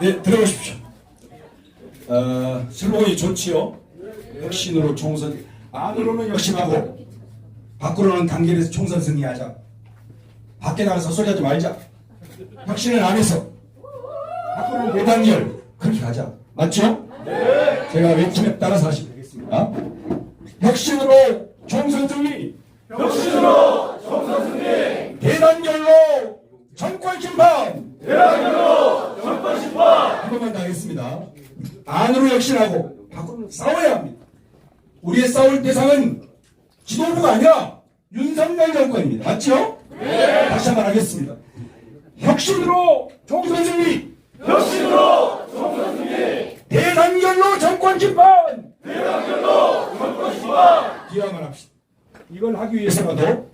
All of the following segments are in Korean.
네, 들어오십시오. 어, 슬로건이 좋지요. 혁신으로 총선, 안으로는 혁신하고, 밖으로는 단결해서 총선 승리하자. 밖에 나가서 소리하지 말자. 혁신은 안에서, 밖으로는 대단결. 그렇게 가자. 맞죠? 네. 제가 외침에 따라서 하시면 되겠습니다. 혁신으로 총선 승리. 혁신으로 총선 승리. 대단결로 정권 심판. 한 번만 더 하겠습니다. 안으로 혁신하고 밖으로 싸워야 합니다. 우리의 싸울 대상은 지도부가 아니라 윤석열 정권입니다. 맞죠? 네. 다시 한 번 하겠습니다. 혁신으로 총선 승리. 혁신으로 총선 승리. 대단결로 정권 심판. 대단결로 정권 심판. 기왕을 합시다. 이걸 하기 위해서라도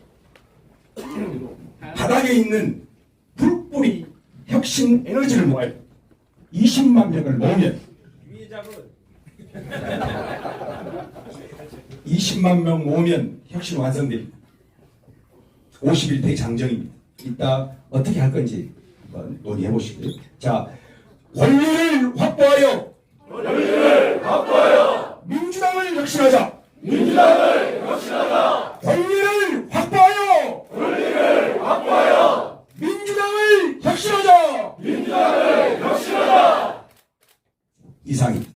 바닥에 있는 불뿌리 혁신 에너지를 모아야 20만 명을 모으면 20만 명 모으면 혁신 완성됩니다. 51대 장정입니다. 이따 어떻게 할 건지 논의해 보시고요. 자, 권리를 확보하여 권리를 확보하여 민주당을 혁신하자 민주당을 혁신하자 권리를 확보하여 권리를 확보하여 민주당을 혁신하자 이상입니다.